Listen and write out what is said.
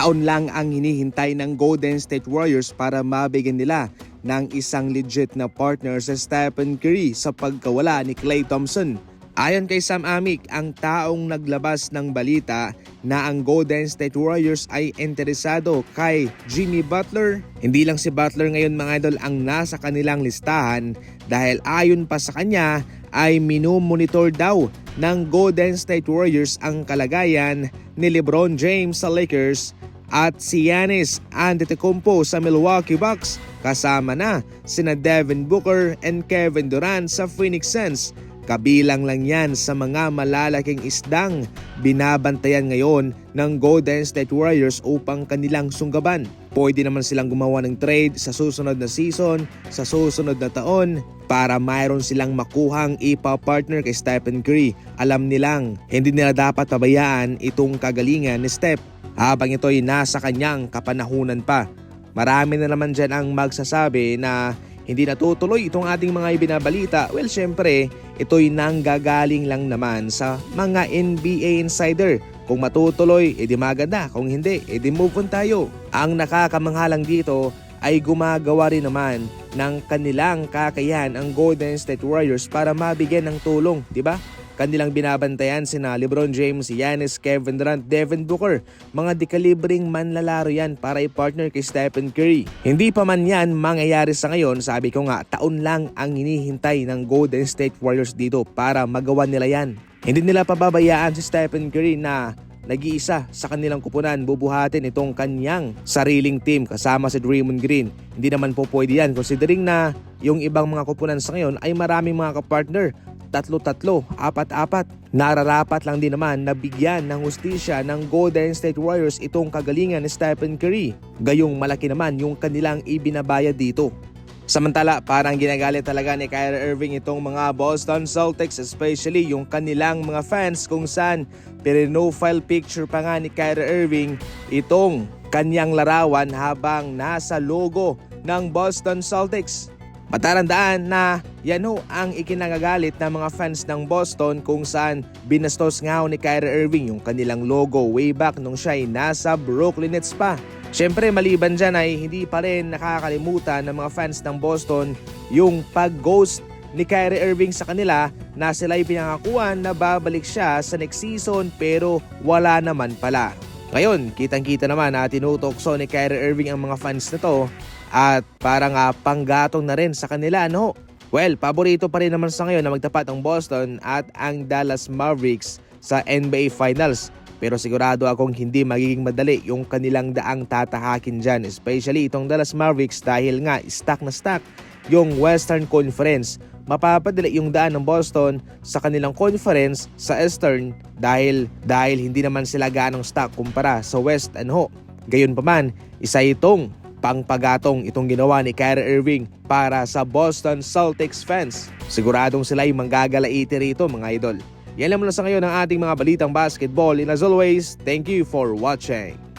Taon lang ang hinihintay ng Golden State Warriors para mabigyan nila ng isang legit na partner sa Stephen Curry sa pagkawala ni Klay Thompson. Ayon kay Sam Amick, ang taong naglabas ng balita na ang Golden State Warriors ay interesado kay Jimmy Butler. Hindi lang si Butler ngayon mga idol ang nasa kanilang listahan dahil ayon pa sa kanya ay minumonitor daw ng Golden State Warriors ang kalagayan ni LeBron James sa Lakers at si Giannis Antetokounmpo sa Milwaukee Bucks kasama na sina Devin Booker and Kevin Durant sa Phoenix Suns. Kabilang lang yan sa mga malalaking isdang binabantayan ngayon ng Golden State Warriors upang kanilang sunggaban. Pwede naman silang gumawa ng trade sa susunod na season, sa susunod na taon, para mayroon silang makuhang ipa-partner kay Stephen Curry. Alam nilang hindi nila dapat pabayaan itong kagalingan ni Steph habang ito'y nasa kanyang kapanahunan pa. Marami na naman dyan ang magsasabi na hindi natutuloy itong ating mga ibinabalita. Well, syempre, ito'y nanggagaling lang naman sa mga NBA insider. Kung matutuloy, edi maganda. Kung hindi, edi move on tayo. Ang nakakamanghalang dito ay gumagawa rin naman ng kanilang kakayahan ang Golden State Warriors para mabigyan ng tulong, di ba? Kanilang binabantayan sina LeBron James, Giannis, Kevin Durant, Devin Booker. Mga dekalibring manlalaro yan para i-partner kay Stephen Curry. Hindi pa man yan mangyayari sa ngayon, sabi ko nga, taon lang ang hinihintay ng Golden State Warriors dito para magawa nila yan. Hindi nila pababayaan si Stephen Curry na nag-iisa sa kanilang kupunan bubuhatin itong kanyang sariling team kasama si Draymond Green. Hindi naman po pwede yan considering na yung ibang mga kupunan sa ngayon ay maraming mga kapartner tatlo-tatlo, apat-apat. Nararapat lang din naman na bigyan ng hustisya ng Golden State Warriors itong kagalingan ni Stephen Curry. Gayong malaki naman yung kanilang ibinabayad dito. Samantala, parang ginagalit talaga ni Kyrie Irving itong mga Boston Celtics, especially yung kanilang mga fans kung saan pinofile picture pa nga ni Kyrie Irving itong kanyang larawan habang nasa logo ng Boston Celtics. Matarandaan na yan ho ang ikinagagalit ng mga fans ng Boston kung saan binastos nga ni Kyrie Irving yung kanilang logo way back nung siya ay nasa Brooklyn Nets pa. Siyempre maliban dyan ay hindi pa rin nakakalimutan ng mga fans ng Boston yung pag-ghost ni Kyrie Irving sa kanila na sila ay pinangakuan na babalik siya sa next season pero wala naman pala. Ngayon, kitang-kita naman na tinutokso ni Kyrie Irving ang mga fans na to at parang uh, panggatong na rin sa kanila no. Well, paborito pa rin naman sa ngayon na magtapat ang Boston at ang Dallas Mavericks sa NBA Finals. Pero sigurado akong hindi magiging madali yung kanilang daang tatahakin dyan. Especially itong Dallas Mavericks dahil nga stack na stack yung Western Conference. Mapapadali yung daan ng Boston sa kanilang conference sa Eastern dahil dahil hindi naman sila ganong stack kumpara sa West and ho. Gayon pa man, isa itong pangpagatong itong ginawa ni Kyrie Irving para sa Boston Celtics fans. Siguradong sila ay manggagalaiti rito mga idol. Yan lang muna sa ngayon ang ating mga balitang basketball and as always, thank you for watching.